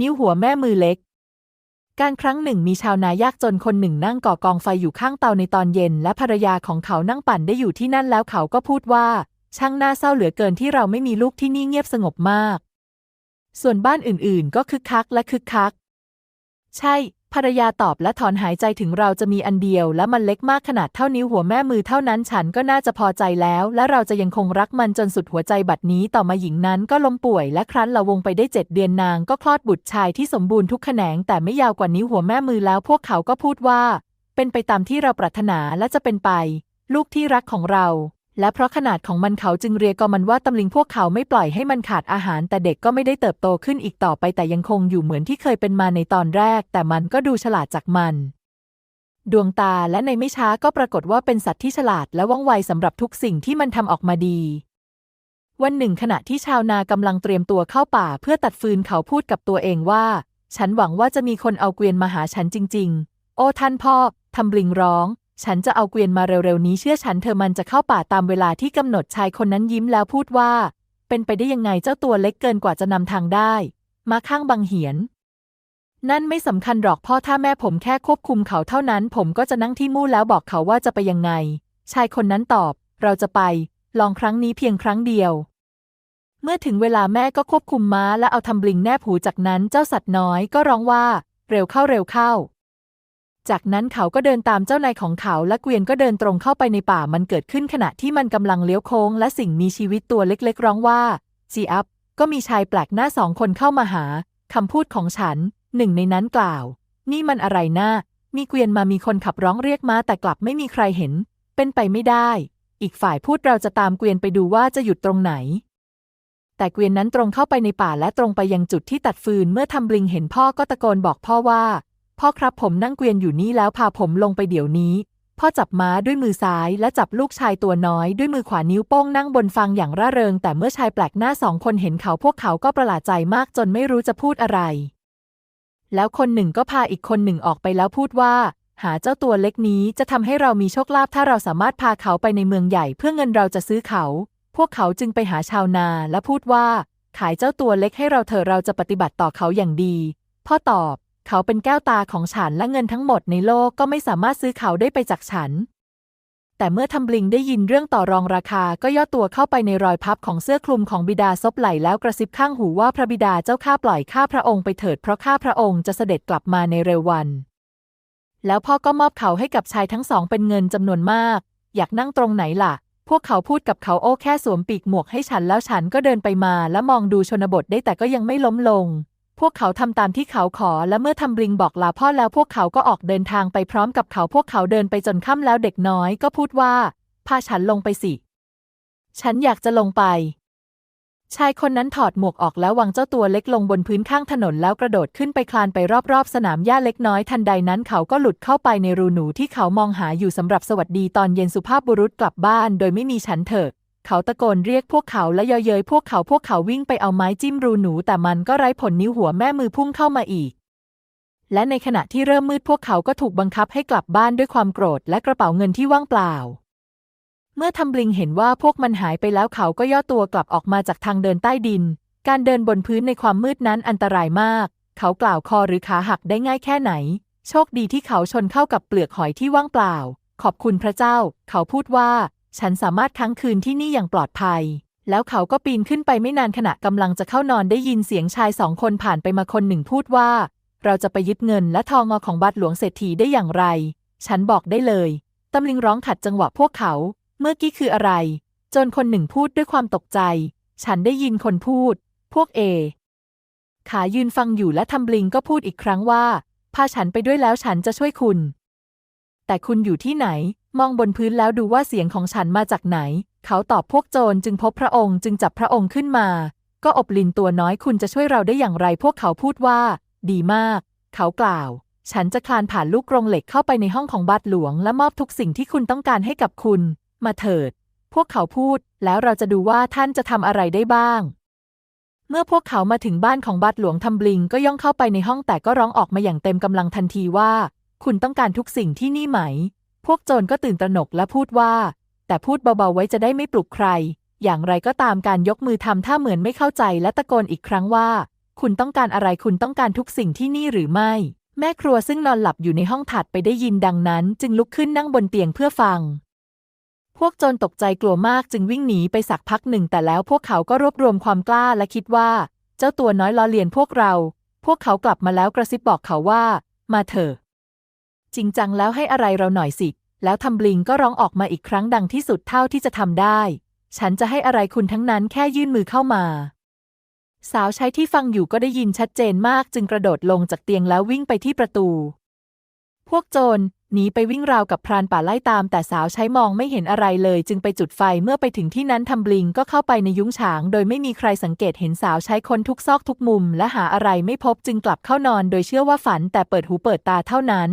นิ้วหัวแม่มือเล็ก การครั้งหนึ่งมีชาวนายากจนคนหนึ่งนั่งก่อกองไฟอยู่ข้างเตาในตอนเย็น และภรรยาของเขานั่งปั่นได้อยู่ที่นั่นแล้วเขาก็พูดว่า ช่างน่าเศร้าเหลือเกินที่เราไม่มีลูกที่นี่เงียบสงบมาก ส่วนบ้านอื่นๆ ก็คึกคักและคึกคัก ใช่ ภรรยาตอบและถอนหายใจถึงเราจะมีอันเดียว และมันเล็กมากขนาดเท่านิ้วหัวแม่มือเท่านั้นฉันก็น่าจะพอใจแล้ว และเราจะยังคงรักมันจนสุดหัวใจบัดนี้ต่อมาหญิงนั้นก็ล้มป่วยและครั้นละวงไปได้เจ็ดเดือนนางก็คลอดบุตรชายที่สมบูรณ์ทุกแขนง แต่ไม่ยาวกว่านิ้วหัวแม่มือแล้วพวกเขาก็พูดว่า เป็นไปตามที่เราปรารถนาและจะเป็นไป ลูกที่รักของเรา และเพราะขนาดของมันเขาจึงเรียกมันว่าตำลิงพวกเขาไม่ปล่อยให้มันขาดอาหาร แต่เด็กก็ไม่ได้เติบโตขึ้นอีกต่อไปแต่ยังคงอยู่เหมือนที่เคยเป็นมาในตอนแรก แต่มันก็ดูฉลาดจากมัน ดวงตาและในไม่ช้าก็ปรากฏว่าเป็นสัตว์ที่ฉลาดและว่องไวสำหรับทุกสิ่งที่มันทำออกมาดี วันหนึ่ง ขณะที่ชาวนากำลังเตรียมตัวเข้าป่าเพื่อตัดฟืนเขาพูดกับตัวเองว่า ฉันหวังว่าจะมีคนเอาเกวียนมาหาฉันจริง ๆ โอ้ท่านพ่อทำบลิงร้อง ฉันจะเอาเกวียนมาเร็วๆนี้เชื่อฉันเธอมันจะเข้าป่าตามเวลาที่กำหนดชายคนนั้นยิ้มแล้วพูดว่า เป็นไปได้ยังไงเจ้าตัวเล็กเกินกว่าจะนำทางได้ มาข้างบังเหียน นั่นไม่สำคัญหรอกพ่อถ้าแม่ผมแค่ควบคุมเขาเท่านั้น ผมก็จะนั่งที่มู่แล้วบอกเขาว่าจะไปยังไง ชายคนนั้นตอบ เราจะไป ลองครั้งนี้เพียงครั้งเดียว เมื่อถึงเวลาแม่ก็ควบคุมม้าและเอาทำบลิงแนบหูจากนั้นเจ้าสัตว์น้อยก็ร้องว่า เร็วเข้าเร็วเข้า จากนั้นเขาก็เดินตามเจ้านายของเขา และเกวียนก็เดินตรงเข้าไปในป่ามันเกิดขึ้นขณะที่มันกำลังเลี้ยวโค้ง และสิ่งมีชีวิตตัวเล็กๆ ร้องว่าจีอัพก็มีชายแปลกหน้าสองคนเข้ามาหาคำพูดของฉัน หนึ่งในนั้นกล่าว นี่มันอะไรนะ่ามีเกวียนมามีคนขับร้องเรียกมาแต่กลับไม่มีใครเห็น เป็นไปไม่ได้ อีกฝ่ายพูดเราจะตามเกวียนไปดูว่าจะหยุดตรงไหน แต่เกวียนนั้นตรงเข้าไปในป่าและตรงไปยังจุดที่ตัดฟืนเมื่อทำบลิงเห็นพ่อก็ตะโกนบอกพ่อว่า พ่อครับผมนั่งเกวียนอยู่นี่แล้วพาผมลงไปเดี๋ยวนี้ พ่อจับม้าด้วยมือซ้ายและจับลูกชายตัวน้อยด้วยมือขวานิ้วโป้งนั่งบนฟังอย่างร่าเริง แต่เมื่อชายแปลกหน้าสองคนเห็นเขาพวกเขาก็ประหลาดใจมากจนไม่รู้จะพูดอะไร แล้วคนหนึ่งก็พาอีกคนหนึ่งออกไปแล้วพูดว่า หาเจ้าตัวเล็กนี้จะทำให้เรามีโชคลาภถ้าเราสามารถพาเขาไปในเมืองใหญ่เพื่อเงินเราจะซื้อเขา พวกเขาจึงไปหาชาวนาและพูดว่า ขายเจ้าตัวเล็กให้เราเถอะเราจะปฏิบัติต่อเขาอย่างดี พ่อตอบ เขาเป็นแก้วตาของฉันและเงินทั้งหมดในโลกก็ไม่สามารถซื้อเขาได้ไปจากฉัน แต่เมื่อทำบลิงได้ยินเรื่องต่อรองราคาก็ย่อตัวเข้าไปในรอยพับของเสื้อคลุมของบิดาซบไหลแล้วกระซิบข้างหูว่าพระบิดาเจ้าข้าปล่อยข้าพระองค์ไปเถิดเพราะข้าพระองค์จะเสด็จกลับมาในเร็ววัน แล้วพ่อก็มอบเขาให้กับชายทั้งสองเป็นเงินจำนวนมาก อยากนั่งตรงไหนล่ะพวกเขาพูดกับเขาโอ้แค่สวมปีกหมวกให้ฉันแล้วฉันก็เดินไปมาและมองดูชนบทได้แต่ก็ยังไม่ล้มลง พวกเขาทำตามที่เขาขอและเมื่อทำบลิงบอกลาพ่อแล้วพวกเขาก็ออกเดินทางไปพร้อมกับเขาพวกเขาเดินไปจนค่ำแล้วเด็กน้อยก็พูดว่า พาฉันลงไปสิ ฉันอยากจะลงไป ชายคนนั้นถอดหมวกออกแล้ววางเจ้าตัวเล็กลงบนพื้นข้างถนนแล้วกระโดดขึ้นไปคลานไปรอบๆ สนามหญ้าเล็กน้อยทันใดนั้นเขาก็หลุดเข้าไปในรูหนูที่เขามองหาอยู่สำหรับสวัสดีตอนเย็นสุภาพบุรุษกลับบ้าน โดยไม่มีฉันเถิด เขาตะโกนเรียกพวกเขาและเยาะเย้ยพวกเขาพวกเขาวิ่งไปเอาไม้จิ้มรูหนู แต่มันก็ไร้ผลนิ้วหัวแม่มือพุ่งเข้ามาอีก และในขณะที่เริ่มมืดพวกเขาก็ถูกบังคับให้กลับบ้านด้วยความโกรธและกระเป๋าเงินที่ว่างเปล่า เมื่อทำบลิงเห็นว่าพวกมันหายไปแล้วเขาก็ย่อตัวกลับออกมาจากทางเดินใต้ดิน การเดินบนพื้นในความมืดนั้นอันตรายมาก เขากล่าวคอหรือขาหักได้ง่ายแค่ไหน โชคดีที่เขาชนเข้ากับเปลือกหอยที่ว่างเปล่า ขอบคุณพระเจ้า เขาพูดว่า ฉันสามารถค้างคืนที่นี่อย่างปลอดภัย แล้วเขาก็ปีนขึ้นไปไม่นานขณะกำลังจะเข้านอนได้ยินเสียงชายสองคนผ่านไปมาคนหนึ่งพูดว่า เราจะไปยึดเงินและทองอของบัตรหลวงเศรษฐีได้อย่างไร ฉันบอกได้เลยตำลิงร้องขัดจังหวะพวกเขา เมื่อกี้คืออะไร จนคนหนึ่งพูดด้วยความตกใจ ฉันได้ยินคนพูด พวกเอ ขายืนฟังอยู่และทำบลิงก็พูดอีกครั้งว่าพาฉันไปด้วยแล้วฉันจะช่วยคุณ แต่คุณอยู่ที่ไหน มองบนพื้นแล้วดูว่าเสียงของฉันมาจากไหน เขาตอบพวกโจรจึงพบพระองค์จึงจับพระองค์ขึ้นมา ก็อบลินตัวน้อยคุณจะช่วยเราได้อย่างไรพวกเขาพูดว่า ดีมาก เขากล่าว ฉันจะคลานผ่านลูกกรงเหล็กเข้าไปในห้องของบาทหลวง และมอบทุกสิ่งที่คุณต้องการให้กับคุณ มาเถิด พวกเขาพูด แล้วเราจะดูว่าท่านจะทำอะไรได้บ้าง เมื่อพวกเขามาถึงบ้านของบาทหลวงทำบลิงก็ย่องเข้าไปในห้องแต่ก็ร้องออกมาอย่างเต็มกำลังทันทีว่า คุณต้องการทุกสิ่งที่นี่ไหม พวกโจรก็ตื่นตระหนกและพูดว่า แต่พูดเบาๆไว้จะได้ไม่ปลุกใคร อย่างไรก็ตามการยกมือทำท่าเหมือนไม่เข้าใจและตะโกนอีกครั้งว่า คุณต้องการอะไรคุณต้องการทุกสิ่งที่นี่หรือไม่ แม่ครัวซึ่งนอนหลับอยู่ในห้องถัดไปได้ยินดังนั้น จึงลุกขึ้นนั่งบนเตียงเพื่อฟัง พวกโจรตกใจกลัวมากจึงวิ่งหนีไปสักพักหนึ่ง แต่แล้วพวกเขาก็รวบรวมความกล้าและคิดว่า เจ้าตัวน้อยล้อเลียนพวกเรา พวกเขากลับมาแล้วกระซิบบอกเขาว่า มาเถอะ จริงจังแล้วให้อะไรเราหน่อยสิ แล้วทัมบลิงก็ร้องออกมาอีกครั้งดังที่สุดเท่าที่จะทำได้ ฉันจะให้อะไรคุณทั้งนั้นแค่ยื่นมือเข้ามา สาวใช้ที่ฟังอยู่ก็ได้ยินชัดเจนมากจึงกระโดดลงจากเตียงแล้ววิ่งไปที่ประตู พวกโจรหนีไปวิ่งราวกับพรานป่าไล่ตาม แต่สาวใช้มองไม่เห็นอะไรเลย จึงไปจุดไฟเมื่อไปถึงที่นั้นทัมบลิงก็เข้าไปในยุ้งฉาง โดยไม่มีใครสังเกตเห็นสาวใช้คนทุกซอกทุกมุม และหาอะไรไม่พบจึงกลับเข้านอน โดยเชื่อว่าฝันแต่เปิดหูเปิดตาเท่านั้น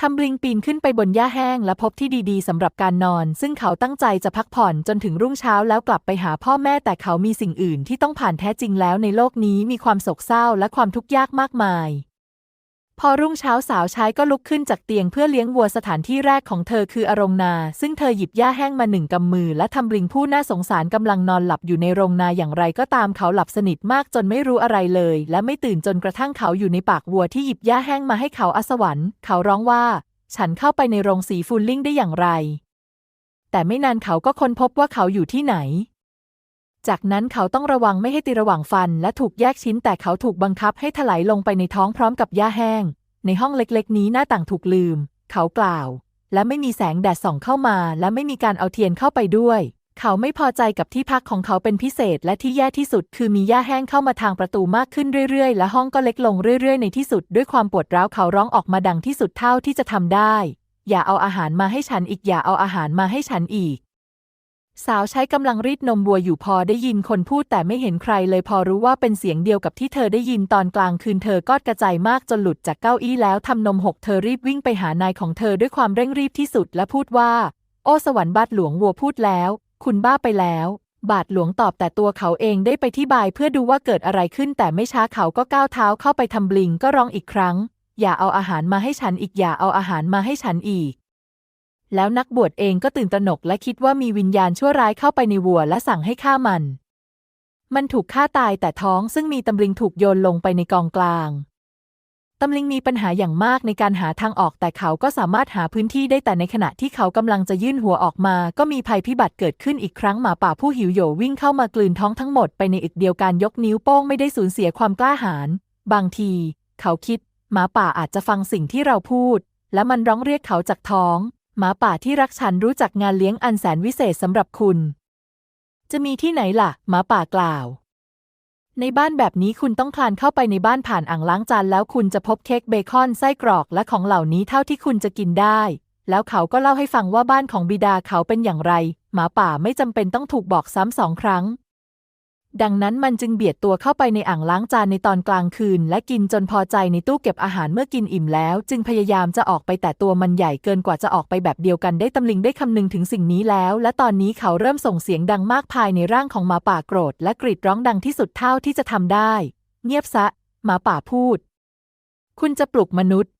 ทำบลิงปีนขึ้นไปบนหญ้าแห้งและพบที่ดีๆสำหรับการนอน ซึ่งเขาตั้งใจจะพักผ่อนจนถึงรุ่งเช้าแล้วกลับไปหาพ่อแม่แต่เขามีสิ่งอื่นที่ต้องผ่านแท้จริงแล้วในโลกนี้มีความโศกเศร้าและความทุกข์ยากมากมาย พอรุ่งเช้าสาวใช้ก็ลุกขึ้นจากเตียงเพื่อเลี้ยงวัวสถานที่แรกของเธอคืออรงนา ซึ่งเธอหยิบหญ้าแห้งมาหนึ่งกำมือ และทำบลิงผู้น่าสงสารกำลังนอนหลับอยู่ในโรงนาอย่างไรก็ตามเขาหลับสนิทมากจนไม่รู้อะไรเลย และไม่ตื่นจนกระทั่งเขาอยู่ในปากวัวที่หยิบหญ้าแห้งมาให้เขาอสวรรค์เขาร้องว่า ฉันเข้าไปในโรงสีฟูลลิ่งได้อย่างไร แต่ไม่นานเขาก็ค้นพบว่าเขาอยู่ที่ไหน จากนั้นเขาต้องระวังไม่ให้ตีระหว่างฟันและถูกแยกชิ้นแต่เขาถูกบังคับให้ถลายลงไปในท้องพร้อมกับหญ้าแห้ง ในห้องเล็กๆ นี้หน้าต่างถูกลืม เขากล่าว และไม่มีแสงแดดส่องเข้ามา และไม่มีการเอาเทียนเข้าไปด้วย เขาไม่พอใจกับที่พักของเขาเป็นพิเศษ และที่แย่ที่สุดคือมีหญ้าแห้งเข้ามาทางประตูมากขึ้นเรื่อยๆ และห้องก็เล็กลงเรื่อยๆ ในที่สุดด้วยความปวดร้าวเขาร้องออกมาดังที่สุดเท่าที่จะทำได้ อย่าเอาอาหารมาให้ฉันอีกอย่าเอาอาหารมาให้ฉันอีก สาวใช้กำลังรีดนมวัวอยู่พอได้ยินคนพูดแต่ไม่เห็นใครเลยพอรู้ว่าเป็นเสียงเดียวกับที่เธอได้ยินตอนกลางคืนเธอก็กระจายมากจนหลุดจากเก้าอี้แล้วทำนมหกเธอรีบวิ่งไปหานายของเธอด้วยความเร่งรีบที่สุดและพูดว่า โอ้สวรรค์บาทหลวงวัวพูดแล้ว คุณบ้าไปแล้ว บาทหลวงตอบแต่ตัวเขาเองได้ไปที่บายเพื่อดูว่าเกิดอะไรขึ้นแต่ไม่ช้าเขาก็ก้าวเท้าเข้าไปทำบลิงก็ร้องอีกครั้ง อย่าเอาอาหารมาให้ฉันอีกอย่าเอาอาหารมาให้ฉันอีก แล้วนักบวชเองก็ตื่นตระหนกและคิดว่ามีวิญญาณชั่วร้ายเข้าไปในวัวและสั่งให้ฆ่ามัน มันถูกฆ่าตายแต่ท้องซึ่งมีตำลิงถูกโยนลงไปในกองกลาง ตำลิงมีปัญหาอย่างมากในการหาทางออกแต่เขาก็สามารถหาพื้นที่ได้แต่ในขณะที่เขากำลังจะยื่นหัวออกมา ก็มีภัยพิบัติเกิดขึ้นอีกครั้งหมาป่าผู้หิวโหยวิ่งเข้ามากลืนท้องทั้งหมดไปในอึกเดียวกันยกนิ้วโป้งไม่ได้สูญเสียความกล้าหาญบางที เขาคิดหมาป่าอาจจะฟังสิ่งที่เราพูด และมันร้องเรียกเขาจากท้อง หมาป่าที่รักฉันรู้จักงานเลี้ยงอันแสนวิเศษสำหรับคุณ จะมีที่ไหนล่ะ หมาป่ากล่าว ในบ้านแบบนี้คุณต้องคลานเข้าไปในบ้านผ่านอ่างล้างจานแล้วคุณจะพบเค้กเบคอนไส้กรอกและของเหล่านี้เท่าที่คุณจะกินได้ แล้วเขาก็เล่าให้ฟังว่าบ้านของบิดาเขาเป็นอย่างไร หมาป่าไม่จำเป็นต้องถูกบอกซ้ำสองครั้ง ดังนั้นมันจึงเบียดตัวเข้าไปในอ่างล้างจานในตอนกลางคืน และกินจนพอใจในตู้เก็บอาหารเมื่อกินอิ่มแล้ว จึงพยายามจะออกไปแต่ตัวมันใหญ่เกินกว่าจะออกไปแบบเดียวกันได้ตำลิงได้คำนึงถึงสิ่งนี้แล้ว และตอนนี้เขาเริ่มส่งเสียงดังมากภายในร่างของหมาป่าโกรธ และกรีดร้องดังที่สุดเท่าที่จะทำได้ เงียบซะหมาป่าพูด คุณจะปลุกมนุษย์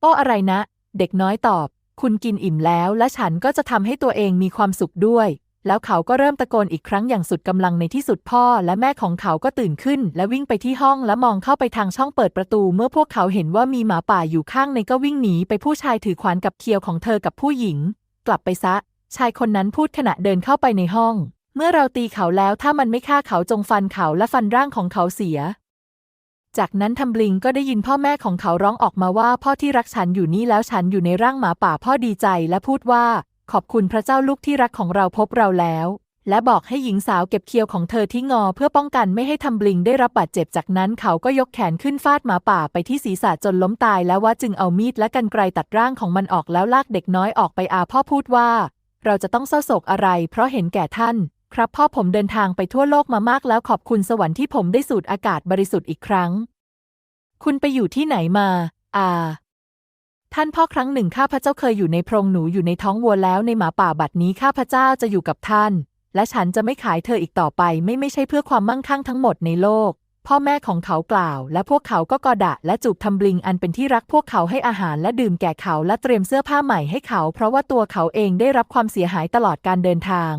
โอ้อะไรนะ เด็กน้อยตอบ คุณกินอิ่มแล้ว และฉันก็จะทำให้ตัวเองมีความสุขด้วย แล้วเขาก็เริ่มตะโกนอีกครั้งอย่างสุดกำลังในที่สุดพ่อ และแม่ของเขาก็ตื่นขึ้น และวิ่งไปที่ห้องและมองเข้าไปทางช่องเปิดประตู เมื่อพวกเขาเห็นว่ามีหมาป่าอยู่ข้างในก็วิ่งหนีไปผู้ชายถือขวานกับเคียวของเธอกับผู้หญิง กลับไปซะ ชายคนนั้นพูดขณะเดินเข้าไปในห้อง เมื่อเราตีเขาแล้วถ้ามันไม่ฆ่าเขาจงฟันเขาและฟันร่างของเขาเสีย จากนั้นทัมบลิงก็ได้ยินพ่อแม่ของเขาร้องออกมาว่าพ่อที่รักฉันอยู่นี่แล้วฉันอยู่ในร่างหมาป่าพ่อดีใจและพูดว่า ขอบคุณพระเจ้าลูกที่รักของเราพบเราแล้ว และบอกให้หญิงสาวเก็บเคียวของเธอที่งอเพื่อป้องกันไม่ให้ทัมบลิงได้รับบาดเจ็บจากนั้นเขาก็ยกแขนขึ้นฟาดหมาป่าไปที่ศีรษะจนล้มตายแล้วว่าจึงเอามีดและกรรไกรตัดร่างของมันออกแล้วลากเด็กน้อยออกไปอาพ่อพูดว่า เราจะต้องเศร้าโศกอะไร เพราะเห็นแก่ท่าน ครับพ่อผมเดินทางไปทั่วโลกมามากแล้วขอบคุณสวรรค์ที่ผมได้สูดอากาศบริสุทธิ์อีกครั้ง คุณไปอยู่ที่ไหนมา อา ท่านพ่อครั้งหนึ่งข้าพเจ้าเคยอยู่ในโพรงหนูอยู่ในท้องวัวแล้วในหมาป่าบัดนี้ข้าพเจ้าจะอยู่กับท่าน และฉันจะไม่ขายเธออีกต่อไป ไม่ไม่ใช่เพื่อความมั่งคั่งทั้งหมดในโลก พ่อแม่ของเขากล่าว และพวกเขาก็กอดะและจูบทำบลิงอันเป็นที่รักพวกเขาให้อาหารและดื่มแก่เขาและเตรียมเสื้อผ้าใหม่ให้เขา เพราะว่าตัวเขาเองได้รับความเสียหายตลอดการเดินทาง